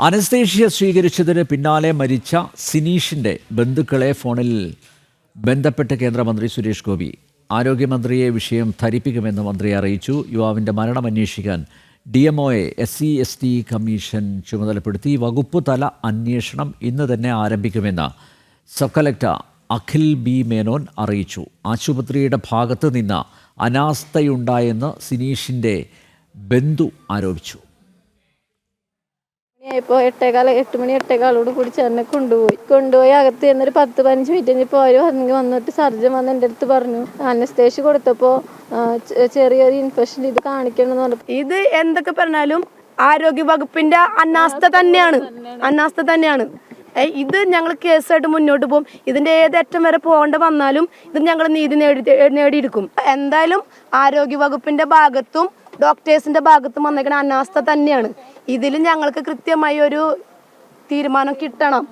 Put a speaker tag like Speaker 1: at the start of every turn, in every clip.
Speaker 1: Anaesthesia സ്വീകരിച്ചതിന് പിന്നാലെ മരിച്ച സിനീഷിന്റെ ബന്ധുക്കളെ ഫോണിൽ ബന്ധപ്പെട്ട് കേന്ദ്രമന്ത്രി സുരേഷ് ഗോപി ആരോഗ്യമന്ത്രിയെ വിഷയം ധരിപ്പിക്കുമെന്ന് മന്ത്രി അറിയിച്ചു. യുവാവിന്റെ മരണം അന്വേഷിക്കാൻ D M ഒയെ S C S T commission ചുമതലപ്പെടുത്തി. വകുപ്പ് തല അന്വേഷണം ഇന്ന് തന്നെ ആരംഭിക്കുമെന്ന് sub collector Akhil B Menon അറിയിച്ചു. ആശുപത്രിയുടെ ഭാഗത്ത് നിന്ന് അനാസ്ഥയുണ്ടായെന്ന് സിനീഷിന്റെ ബന്ധു ആരോപിച്ചു.
Speaker 2: ഇപ്പോൾ എട്ടേകാൽ എട്ട് മണി എട്ടേകാലോട് കൂടി ചേർന്ന് കൊണ്ടുപോയി. കൊണ്ടുപോയി അകത്ത് ചെന്നൊരു പത്ത് പതിനഞ്ച് മിനിറ്റ് കഴിഞ്ഞപ്പോൾ അവർ വന്നെങ്കിൽ വന്നിട്ട് സർജൻ വന്ന് എന്റെ അടുത്ത് പറഞ്ഞു അനസ്തേഷ്യ കൊടുത്തപ്പോൾ ചെറിയൊരു ഇൻഫെക്ഷൻ ഇത് കാണിക്കണം എന്ന് പറഞ്ഞു.
Speaker 3: ഇത് എന്തൊക്കെ പറഞ്ഞാലും ആരോഗ്യ വകുപ്പിന്റെ അനാസ്ഥ തന്നെയാണ്. അനാസ്ഥ തന്നെയാണ്. ഇത് ഞങ്ങൾ കേസായിട്ട് മുന്നോട്ട് പോകും. ഇതിന്റെ ഏതറ്റം വരെ പോകേണ്ട വന്നാലും ഇത് ഞങ്ങൾ നീതി നേടി നേടിയെടുക്കും. എന്തായാലും ആരോഗ്യ വകുപ്പിന്റെ ഭാഗത്തും ഡോക്ടേഴ്സിന്റെ ഭാഗത്തും വന്നേക്കണ അനാസ്ഥ തന്നെയാണ്. ഇതിലും ഞങ്ങൾക്ക് കൃത്യമായി ഒരു തീരുമാനം കിട്ടണം.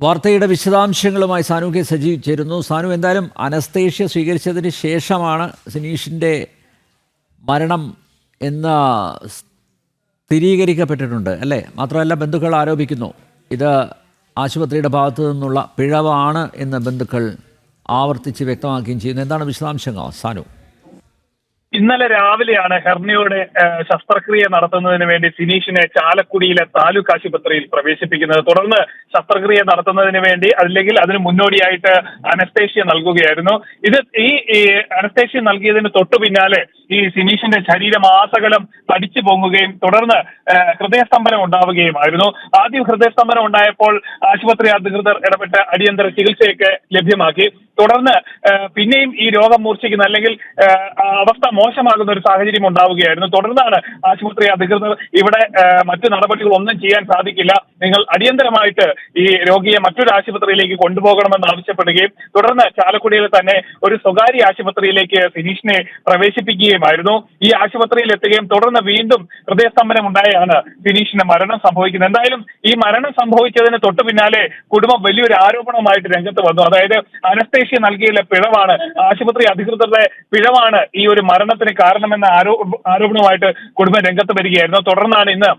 Speaker 1: വാർത്തയുടെ വിശദാംശങ്ങളുമായി സാനു കെ സജീവ് ചേരുന്നു. സാനു എന്തായാലും അനസ്തേഷ്യ സ്വീകരിച്ചതിന് ശേഷമാണ് സിനീഷിന്റെ മരണം എന്ന സ്ഥിരീകരിക്കപ്പെട്ടിട്ടുണ്ട് അല്ലേ? മാത്രമല്ല ബന്ധുക്കൾ ആരോപിക്കുന്നു ഇത് ആശുപത്രിയുടെ ഭാഗത്തു നിന്നുള്ള പിഴവാണ് എന്ന് ബന്ധുക്കൾ ആവർത്തിച്ച് വ്യക്തമാക്കുകയും ചെയ്യുന്നു. എന്താണ് വിശദാംശങ്ങൾ സാനു?
Speaker 4: ഇന്നലെ രാവിലെയാണ് ഹെർണിയുടെ ശസ്ത്രക്രിയ നടത്തുന്നതിന് വേണ്ടി സിനീഷിനെ ചാലക്കുടിയിലെ താലൂക്ക് ആശുപത്രിയിൽ പ്രവേശിപ്പിക്കുന്നത്. തുടർന്ന് ശസ്ത്രക്രിയ നടത്തുന്നതിന് വേണ്ടി അല്ലെങ്കിൽ അതിന് മുന്നോടിയായിട്ട് അനസ്തേഷ്യ നൽകുകയായിരുന്നു. ഇത് ഈ അനസ്തേഷ്യ നൽകിയതിന് തൊട്ടു പിന്നാലെ ഈ സിനീഷിന്റെ ശരീരമാസകലം തടിച്ചു പൊങ്ങുകയും തുടർന്ന് ഹൃദയസ്തംഭനം ഉണ്ടാവുകയുമായിരുന്നു. ആദ്യം ഹൃദയസ്തംഭനം ഉണ്ടായപ്പോൾ ആശുപത്രി അധികൃതർ ഇടപെട്ട് അടിയന്തര ചികിത്സയൊക്കെ ലഭ്യമാക്കി. തുടർന്ന് പിന്നെയും ഈ രോഗം മൂർച്ഛിക്കുന്ന അല്ലെങ്കിൽ അവസ്ഥ മോശമാകുന്ന ഒരു സാഹചര്യം ഉണ്ടാവുകയായിരുന്നു. തുടർന്നാണ് ആശുപത്രി അധികൃതർ ഇവിടെ മറ്റു നടപടികൾ ഒന്നും ചെയ്യാൻ സാധിക്കില്ല. നിങ്ങൾ അടിയന്തരമായിട്ട് ഈ രോഗിയെ മറ്റൊരു ആശുപത്രിയിലേക്ക് കൊണ്ടുപോകണമെന്ന് ആവശ്യപ്പെടുകയും തുടർന്ന് ചാലക്കുടിയിൽ തന്നെ ഒരു സ്വകാര്യ ആശുപത്രിയിലേക്ക് സിനീഷിനെ പ്രവേശിപ്പിക്കുകയുമായിരുന്നു. ഈ ആശുപത്രിയിൽ എത്തുകയും തുടർന്ന് വീണ്ടും ഹൃദയസ്തംഭനം ഉണ്ടായാണ് സിനീഷിന് മരണം സംഭവിക്കുന്നത്. എന്തായാലും ഈ മരണം സംഭവിച്ചതിന് തൊട്ടു പിന്നാലെ കുടുംബം വലിയൊരു ആരോപണവുമായിട്ട് രംഗത്ത് വന്നു. അതായത് അനസ്തേഷ്യ നൽകിയ പിഴവാണ് ആശുപത്രി അധികൃതരുടെ പിഴവാണ് ഈ ഒരു മരണത്തിന് കാരണമെന്ന ആരോ ആരോപണവുമായിട്ട് കുടുംബം രംഗത്ത് വരികയായിരുന്നു. തുടർന്നാണ് ഇന്ന്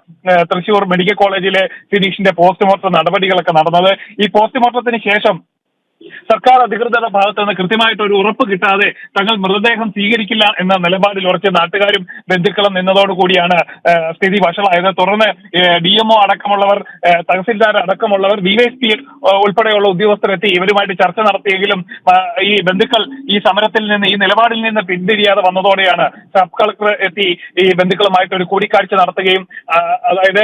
Speaker 4: തൃശൂർ മെഡിക്കൽ കോളേജിലെ സിനീഷിന്റെ പോസ്റ്റ്മോർട്ടം നടപടികളൊക്കെ നടന്നത്. ഈ പോസ്റ്റ്മോർട്ടത്തിന് ശേഷം സർക്കാർ അധികൃതരുടെ ഭാഗത്ത് നിന്ന് കൃത്യമായിട്ട് ഒരു ഉറപ്പ് കിട്ടാതെ തങ്ങൾ മൃതദേഹം സ്വീകരിക്കില്ല എന്ന നിലപാടിൽ ഉറച്ച നാട്ടുകാരും ബന്ധുക്കളും നിന്നതോടുകൂടിയാണ് സ്ഥിതി വഷളായത്. തുടർന്ന് ഡി എംഒ അടക്കമുള്ളവർ തഹസിൽദാർ അടക്കമുള്ളവർ ഡിവൈഎസ്പി ഉൾപ്പെടെയുള്ള ഉദ്യോഗസ്ഥരെത്തി ഇവരുമായിട്ട് ചർച്ച നടത്തിയെങ്കിലും ഈ ബന്ധുക്കൾ ഈ സമരത്തിൽ നിന്ന് ഈ നിലപാടിൽ നിന്ന് പിന്തിരിയാതെ വന്നതോടെയാണ് സബ് കളക്ടർ എത്തി ഈ ബന്ധുക്കളുമായിട്ട് ഒരു കൂടിക്കാഴ്ച നടത്തുകയും അതായത്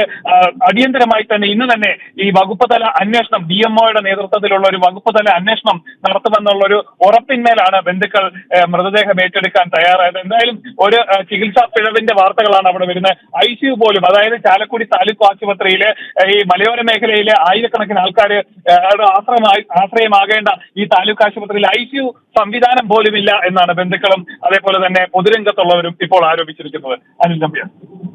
Speaker 4: അടിയന്തരമായി തന്നെ ഇന്ന് തന്നെ ഈ വകുപ്പ് തല അന്വേഷണം ഡി എംഒയുടെ നേതൃത്വത്തിലുള്ള ഒരു വകുപ്പ് തല അന്വേഷണം നടത്തുമെന്നുള്ള ഒരു ഉറപ്പിന്മേലാണ് ബന്ധുക്കൾ മൃതദേഹം ഏറ്റെടുക്കാൻ തയ്യാറായത്. എന്തായാലും ഒരു ചികിത്സാ പിഴവിന്റെ വാർത്തകളാണ് അവിടെ വരുന്നത്. ഐ സി യു പോലും അതായത് ചാലക്കുടി താലൂക്ക് ആശുപത്രിയിലെ ഈ മലയോര മേഖലയിലെ ആയിരക്കണക്കിന് ആൾക്കാർ ആശ്രയമായി ആശ്രയമാകേണ്ട ഈ താലൂക്ക് ആശുപത്രിയിൽ ഐ സി യു സംവിധാനം പോലും ഇല്ല എന്നാണ് ബന്ധുക്കളും അതേപോലെ തന്നെ പൊതുരംഗത്തുള്ളവരും ഇപ്പോൾ ആരോപിച്ചിരിക്കുന്നത്. അനിൽ നമ്പ്യാർ.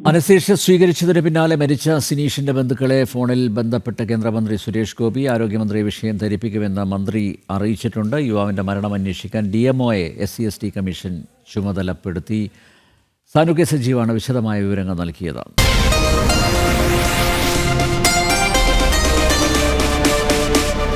Speaker 1: അനസ്തേഷ്യ സ്വീകരിച്ചതിന് പിന്നാലെ മരിച്ച സിനീഷിന്റെ ബന്ധുക്കളെ ഫോണിൽ ബന്ധപ്പെട്ട കേന്ദ്രമന്ത്രി സുരേഷ് ഗോപി ആരോഗ്യമന്ത്രി വിഷയം ധരിപ്പിക്കുമെന്ന് മന്ത്രി അറിയിച്ചിട്ടുണ്ട്. യുവാവിന്റെ മരണം അന്വേഷിക്കാൻ D M ഒയെ S C S T commission ചുമതലപ്പെടുത്തി. സാനു കെ സജീവാണ് വിശദമായ വിവരങ്ങൾ നൽകിയത്.